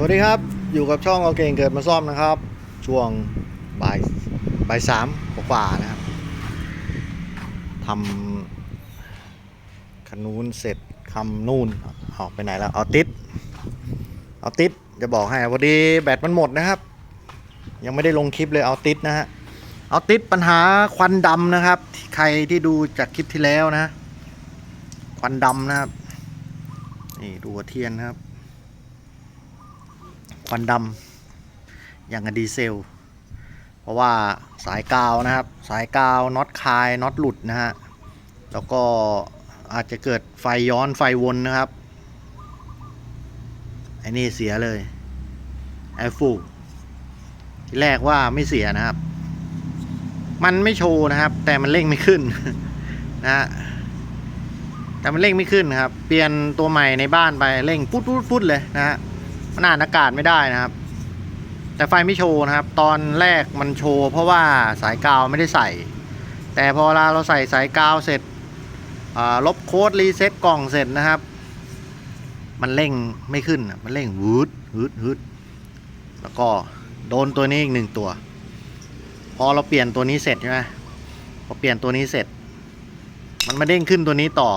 สวัสดีครับ อยู่กับช่องเอาเก่งเกิดมาซ่อมนะครับ ช่วงบ่ายบ่ายสามกว่านะครับทำคันนู้นเสร็จคำนูนออกไปไหนแล้วเอาติดเอาติดจะบอกให้พอดีแบตมันหมดนะครับ ยังไม่ได้ลงคลิปเลยเอาติดนะฮะเอาติดปัญหาควันดำนะครับ ใครที่ดูจากคลิปที่แล้วนะ ควันดำนะครับนี่ดูหัวเทียนนะครับ ควันดำอย่างกับดีเซล เพราะว่าสายกาวนะครับ สายกาวน็อตคายน็อตหลุดนะฮะแล้วก็อาจจะเกิดไฟย้อนไฟวนนะครับไอ้นี่เสียเลยไอฟูที่แรกว่าไม่เสียนะครับ มันไม่โชว์นะครับ แต่มันเร่งไม่ขึ้นนะฮะแต่มันเร่งไม่ขึ้นนะครับ เปลี่ยนตัวใหม่ในบ้านไปเร่งปุ๊ดปุ๊ดปุ๊ดเลยนะฮะ มันอ่านอากาศไม่ได้นะครับ แต่ไฟไม่โชว์นะครับ ตอนแรกมันโชว์เพราะว่าสายกาวไม่ได้ใส่ แต่พอเวลาเราใส่สายกาวเสร็จลบโค้ดรีเซ็ตกล่องเสร็จนะครับ มันเร่งไม่ขึ้นมันเร่งวืดวืดวืดแล้วก็โดนตัวนี้อีกหนึ่งตัว พอเราเปลี่ยนตัวนี้เสร็จใช่ไหมพอเปลี่ยนตัวนี้เสร็จ มันมาเด้งขึ้นตัวนี้ต่อ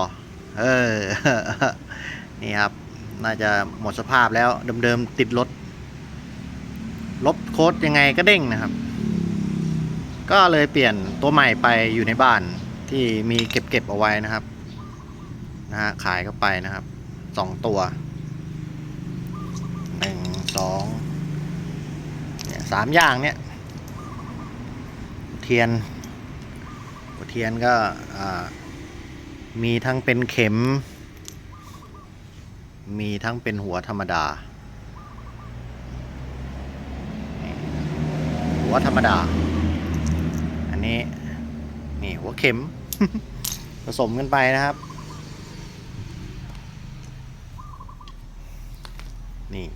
เออ นี่ครับ น่าจะหมดสภาพแล้วเดิมๆติดรถลบโค้ดยังไงก็เด้งนะครับ ก็เลยเปลี่ยนตัวใหม่ไปอยู่ในบ้านที่มีเก็บๆเอาไว้นะครับนะฮะขายเข้าไปนะครับสองตัวหนึ่งสองเนี่ยสามอย่างเนี่ยเทียนเทียนก็มีทั้งเป็นเข็ม มีทั้งเป็นหัวธรรมดา หัวธรรมดา อันนี้ นี่หัวเข็ม ผสมกันไปนะครับ นี่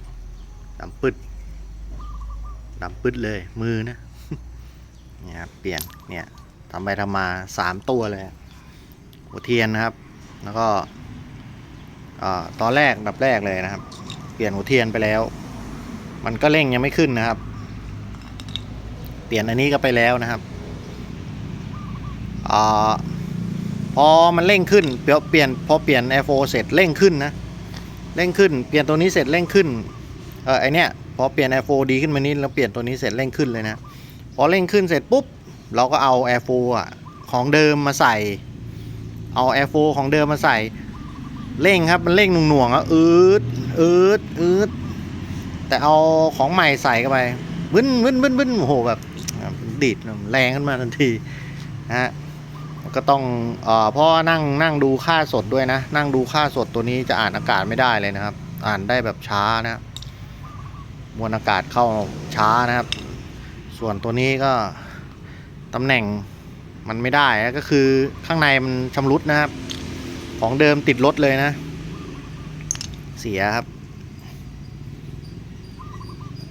ดำปึ๊ดดำปึ๊ดเลยมือนะเนี่ยครับเปลี่ยนเนี่ยทำไปทำมาสามตัวเลย หัวเทียนนะครับ แล้วก็ ตอนแรกดับแรกเลยนะครับ เปลี่ยนหัวเทียนไปแล้ว มันก็เร่งยังไม่ขึ้นนะครับ เปลี่ยนอันนี้ก็ไปแล้วนะครับอพอมันเร่งขึ้นเปลี่ยนเปลี่ยนพอเปลี่ยน Air 4เสร็จเร่งขึ้นนะเร่งขึ้น เปลี่ยนตัวนี้เสร็จเร่งขึ้นเออไอเนี้ยพอเปลี่ยน Air 4ดีขึ้นมานิดแล้วเปลี่ยนตัวนี้เสร็จเร่งขึ้นเลยนะพอเร่งขึ้นเสร็จปุ๊บเราก็เอา Air 4อะของเดิมมาใส่ เอา Air 4ของเดิมมาใส่ เร่งครับมันเร่งหน่วงๆอะอืดอืดอืดแต่เอาของใหม่ใส่เข้าไปบึ้นบึ้นบึ้นบึ้นโอ้โหแบบดีดแรงขึ้นมาทันทีนะฮะก็ต้องเอ่อเพราะว่านั่งนั่งดูค่าสดด้วยนะ นั่งดูค่าสดตัวนี้จะอ่านอากาศไม่ได้เลยนะครับ อ่านได้แบบช้านะมวลอากาศเข้าช้านะครับ ส่วนตัวนี้ก็ตำแหน่งมันไม่ได้ก็คือข้างในมันชำรุดนะครับ ของเดิมติดรถเลยนะ เสียครับ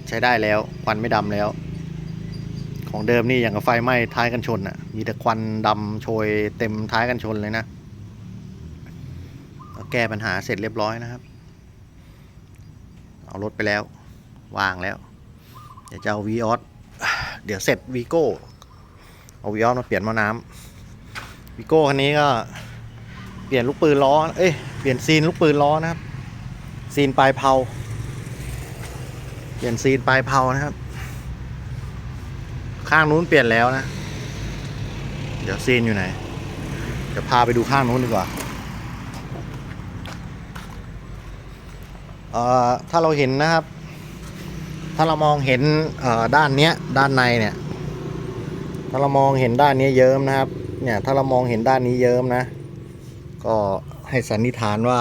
ใช้ได้แล้วควันไม่ดำแล้ว ของเดิมนี่อย่างกับไฟไหม้ท้ายกันชนอะ มีแต่ควันดำโชยเต็มท้ายกันชนเลยนะแก้ปัญหาเสร็จเรียบร้อยนะครับ เอารถไปแล้ว วางแล้ว เดี๋ยวจะเอาวีออสเดี๋ยวเสร็จวีโก้เอาวีออสมาเปลี่ยนม้อน้ำวีโก้คันนี้ก็ เปลี่ยนลูกปืนล้อ เอ้ย เปลี่ยนซีนลูกปืนล้อนะครับ ซีนปลายเผาเปลี่ยนซีนปลายเผานะครับ ข้างนู้นเปลี่ยนแล้วนะ เดี๋ยวซีนอยู่ไหน เดี๋ยวพาไปดูข้างนู้นดีกว่า เอ่อ ถ้าเราเห็นนะครับ ถ้าเรามองเห็นเอ่อด้านเนี้ย ด้านในเนี่ย ถ้าเรามองเห็นด้านนี้เยิ้มนะครับ เนี่ย ถ้าเรามองเห็นด้านนี้เยิ้มนะ ก็ให้สันนิษฐานว่า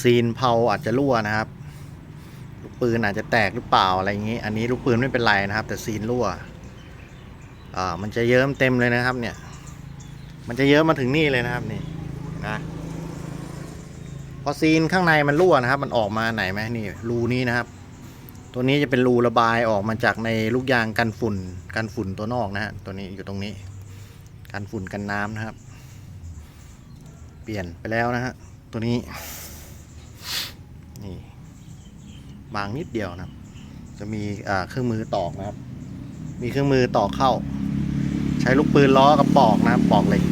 ซีนเผาอาจจะรั่วนะครับ ลูกปืนอาจจะแตกหรือเปล่าอะไรอย่างนี้ อันนี้ลูกปืนไม่เป็นไรนะครับ แต่ซีนรั่วอ่ามันจะเยิ้มเต็มเลยนะครับ เนี่ย มันจะเยิ้มมาถึงนี่เลยนะครับนี่นะพอซีนข้างในมันรั่วนะครับ มันออกมาไหนไหมนี่รูนี้นะครับ ตัวนี้จะเป็นรูระบายออกมาจากในลูกยางกันฝุ่นกันฝุ่นตัวนอกนะฮะตัวนี้อยู่ตรงนี้ กันฝุ่นกันน้ำนะครับ เปลี่ยนไปแล้วนะฮะ ตัวนี้ นี่ บางนิดเดียวนะครับ จะมีเครื่องมือตอกนะครับ มีเครื่องมือตอกเข้า ใช้ลูกปืนล้อกับปอกนะปอกเหล็ก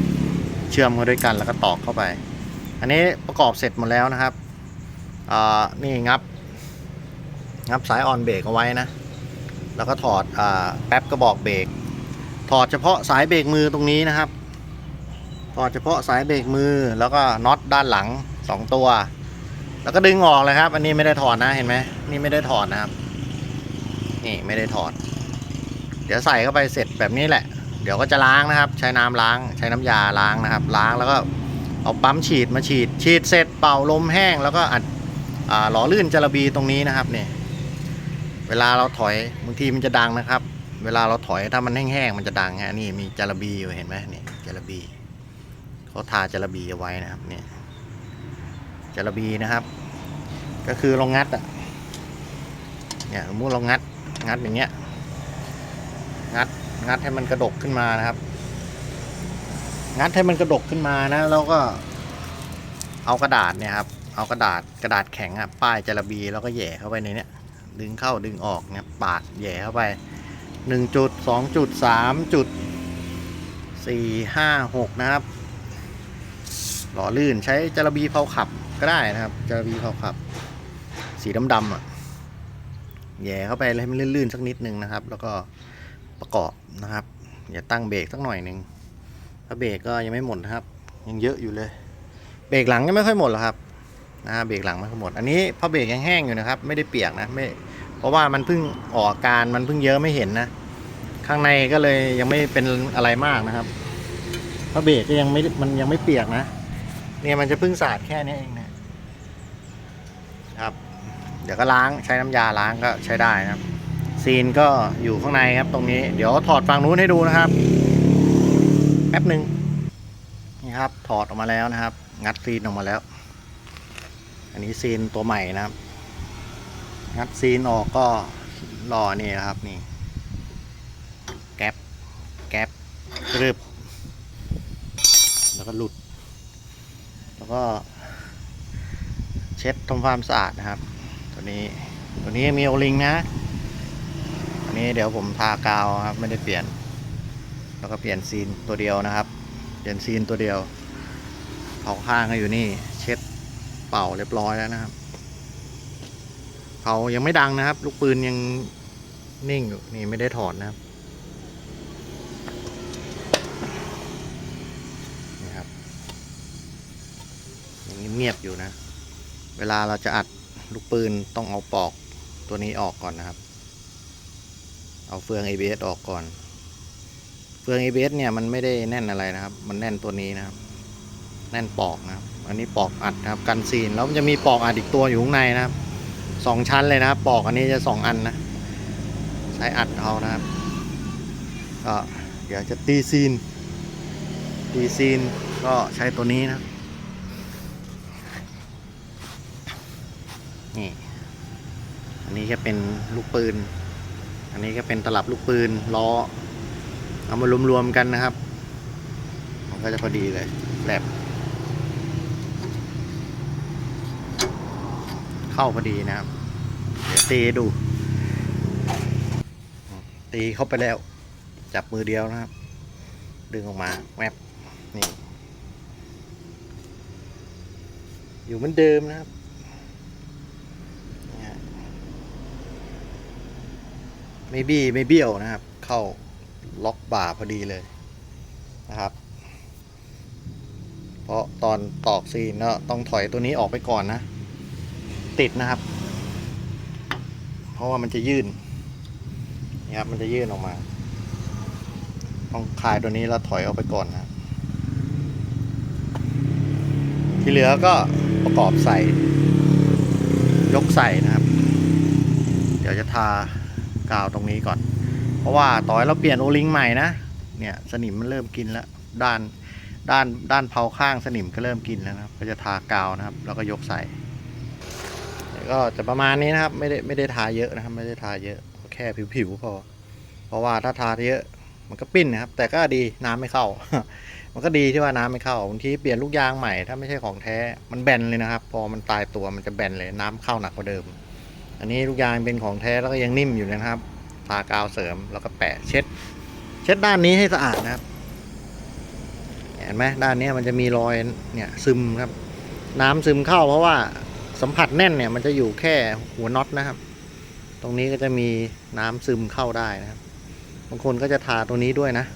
เชื่อมกันด้วยกันแล้วก็ตอกเข้าไป อันนี้ประกอบเสร็จหมดแล้วนะครับนี่งับ งับสายออนเบรกเอาไว้นะ แล้วก็ถอดอแป๊บกระบอกเบรกถอดเฉพาะสายเบรกมือตรงนี้นะครับ อดเฉพาะสายเบรกมือแล้วก็น็อตด้านหลังสองตัว แล้วก็ดึงออกเลยครับ อันนี้ไม่ได้ถอดนะเห็นไหมนี่ไม่ได้ถอดนะครับ นี่ไม่ได้ถอด เดี๋ยวใส่เข้าไปเสร็จแบบนี้แหละ เดี๋ยวก็จะล้างนะครับ ใช้น้ำล้าง ใช้น้ำยาล้างนะครับ ล้างแล้วก็เอาปั๊มฉีดมาฉีด ฉีดเสร็จเป่าลมแห้ง แล้วก็อัดหล่อลื่นจระบีตรงนี้นะครับเนี่ยเวลาเราถอยบางทีมันจะดังนะครับ เวลาเราถอยถ้ามันแห้งๆมันจะดังฮะนี่มีจระบีอยู่เห็นไหมนี่จระบี เขาทาจระบีเอาไว้นะครับเนี่ยจระบีนะครับ ก็คือเรางัดอะเนี่ยสมมติเรางัดงัดอย่างเงี้ยงัดงัดให้มันกระดกขึ้นมานะครับ งัดให้มันกระดกขึ้นมานะแล้วก็เอากระดาษเนี่ยครับเอากระดาษกระดาษแข็งอะป้ายจระบีแล้วก็แย่เข้าไปในเนี้ยดึงเข้าดึงออกเนี่ยปาดแย่เข้าไปหนึ่งจุดสองจุดสามจุดสี่ห้าหกนะครับ หล่อลื่นใช้จระบีเผาขับก็ได้นะครับจระบีเผาขับ สีดำๆอะแย่เข้าไปให้มันลื่นๆสักนิดนึงนะครับ แล้วก็ประกอบนะครับ อย่าตั้งเบรกสักหน่อยหนึ่งถ้าเบรกก็ยังไม่หมดนะครับ ยังเยอะอยู่เลย เบรกหลังยังไม่ค่อยหมดหรอกครับนะฮะเบรกหลังไม่ค่อยหมด อันนี้พอเบรกยังแห้งอยู่นะครับ ไม่ได้เปียกนะไม่เพราะว่ามันเพิ่งออกอาการมันเพิ่งเยอะไม่เห็นนะ ข้างในก็เลยยังไม่เป็นอะไรมากนะครับเพราะเบรกก็ยังไม่มันยังไม่เปียกนะ เนี่ยมันจะพิ่งสาดแค่นี้เองนะครับ เดี๋ยวก็ล้างใช้น้ำยาล้างก็ใช้ได้นะครับ ซีนก็อยู่ข้างในครับตรงนี้ เดี๋ยวถอดฝั่งนู้นให้ดูนะครับแป๊บหนึ่งนี่ครับถอดออกมาแล้วนะครับ งัดซีนออกมาแล้ว อันนี้ซีนตัวใหม่นะครับ งัดซีนออกก็รอนี่นะครับนี่แก๊ปแก๊ปรึบ แล้วก็หลุด แล้วก็ เช็ดทำความสะอาดนะครับ ตัวนี้ตัวนี้มีโอลิงนะอันนี้เดี๋ยวผมทากาวครับ ไม่ได้เปลี่ยน แล้วก็เปลี่ยนซีนตัวเดียวนะครับ เปลี่ยนซีนตัวเดียวเผาข้างก็อยู่นี่ เช็ดเป่าเรียบร้อยแล้วนะครับเผายังไม่ดังนะครับ ลูกปืนยังนิ่งอยู่นี่ไม่ได้ถอดนะครับ นี่ครับ ยังเงียบอยู่นะ เวลาเราจะอัดลูกปืนต้องเอาปอกตัวนี้ออกก่อนนะครับ เอาเฟือง ABS ออกก่อน เฟือง ABS เนี่ยมันไม่ได้แน่นอะไรนะครับ มันแน่นตัวนี้นะครับ แน่นปอกนะครับ อันนี้ปอกอัดนะครับกันซีน แล้วมันจะมีปอกอัดอีกตัวอยู่ข้างในนะครับสองชั้นเลยนะครับ ปอกอันนี้จะสองอันนะ ใช้อัดเอานะครับ ก็เดี๋ยวจะตีซีน ตีซีนก็ใช้ตัวนี้นะครับ นี่ อันนี้ก็เป็นลูกปืน อันนี้ก็เป็นตลับลูกปืนล้อ เอามารวมๆกันนะครับ มันก็จะพอดีเลยแหลบเข้าพอดีนะครับ เดี๋ยวตีดู ตีเข้าไปแล้ว จับมือเดียวนะครับ ดึงออกมาแวบนี่ อยู่เหมือนเดิมนะครับนี่ฮะ ไม่บี้ไม่เบี้ยวนะครับ เข้าล็อกบ่าพอดีเลยนะครับ เพราะตอนตอกซีนก็ต้องถอยตัวนี้ออกไปก่อนนะ ติดนะครับ เพราะว่ามันจะยื่นนี่ครับมันจะยื่นออกมา ต้องคลายตัวนี้แล้วถอยออกไปก่อนนะ ที่เหลือก็ประกอบใส่ ยกใส่นะครับ เดี๋ยวจะทา กาวตรงนี้ก่อน เพราะว่าต่อยเราเปลี่ยนโอลิงใหม่นะเนี่ยสนิมมันเริ่มกินแล้วด้านด้านด้านเผาข้างสนิมก็เริ่มกินแล้วนะครับ ก็จะทากาวนะครับ แล้วก็ยกใส่ก็จะประมาณนี้นะครับ ไม่ได้ไม่ได้ทาเยอะนะครับ ไม่ได้ทาเยอะแค่ผิวๆพอ เพราะว่าถ้าทาเยอะมันก็ปิ้นนะครับ แต่ก็ดีน้ำไม่เข้า มันก็ดีที่ว่าน้ำไม่เข้าบางทีเปลี่ยนลูกยางใหม่ถ้าไม่ใช่ของแท้มันแบนเลยนะครับ พอมันตายตัวมันจะแบนเลยน้ำเข้าหนักกว่าเดิม อันนี้ลูกยางเป็นของแท้แล้วก็ยังนิ่มอยู่นะครับทากาวเสริมแล้วก็แปะเช็ด เช็ดด้านนี้ให้สะอาดนะครับ เห็นไหมด้านนี้มันจะมีรอยเนี่ยซึมครับ น้ำซึมเข้าเพราะว่าสัมผัสแน่นเนี่ยมันจะอยู่แค่หัวน็อตนะครับ ตรงนี้ก็จะมีน้ำซึมเข้าได้นะครับ บางคนก็จะทาตัวนี้ด้วยนะ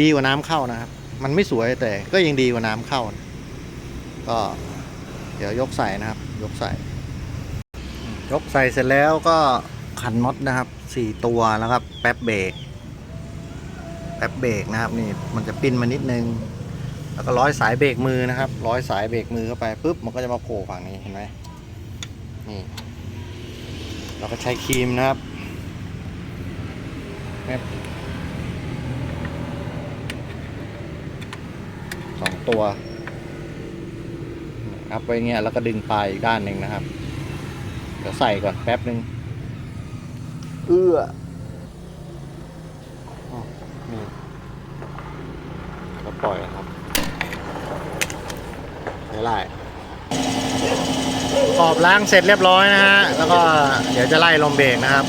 ดีกว่าน้ำเข้านะครับ มันไม่สวยแต่ก็ยังดีกว่าน้ำเข้านะก็ เดี๋ยวยกใส่นะครับ ยกใส่ ยกใส่เสร็จแล้วก็ขันน็อตนะครับสี่ตัวแล้วก็แป๊บเบรกแป๊บเบรกนะครับนี่มันจะปิ้นมานิดนึง แล้วก็ร้อยสายเบรกมือนะครับร้อยสายเบรกมือเข้าไปปุ๊บมันก็จะมาโผล่ฝั่งนี้เห็นไหมนี่เราก็ใช้ครีมนะครับแป๊บสองตัวอัพไว้เงี้ยแล้วก็ดึงปลายอีกด้านหนึ่งนะครับ เดี๋ยวใส่ก่อนแป๊บหนึ่งเอื้ออ๋อนี่แล้วปล่อยครับไล่ขอบล้างเสร็จเรียบร้อยนะฮะ แล้วก็เดี๋ยวจะไล่ลมเบรกนะครับ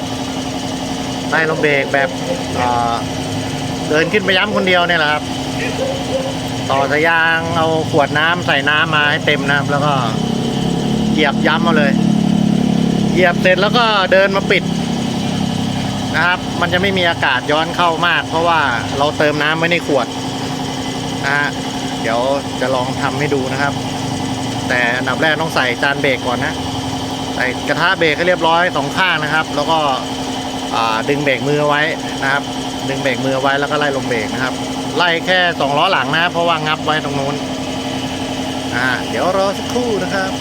ไล่ลมเบรกแบบเอ่อเดินขึ้นไปย้ำคนเดียวเนี่ยแหละครับ ต่อสายยางเอาขวดน้ำใส่น้ำมาให้เต็มนะครับ แล้วก็เหยียบย้ำมาเลยเห ยียบเสร็จแล้วก็เดินมาปิดนะครับ มันจะไม่มีอากาศย้อนเข้ามาก เพราะว่าเราเติมน้ำไว้ในขวดนะฮะเดี๋ยวจะลองทำให้ดูนะครับ แต่อันดับแรกต้องใส่จานเบรกก่อนนะใส่กระทะเบรกให้เรียบร้อยสองข้างนะครับ แล้วก็ดึงเบรกมือไว้นะครับ ดึงเบรกมือไว้แล้วก็ไล่ลงเบรกนะครับ ไล่แค่สองล้อหลังนะ เพราะว่างับไว้ตรงนู้นอ่าเดี๋ยวรอสักครู่นะครับ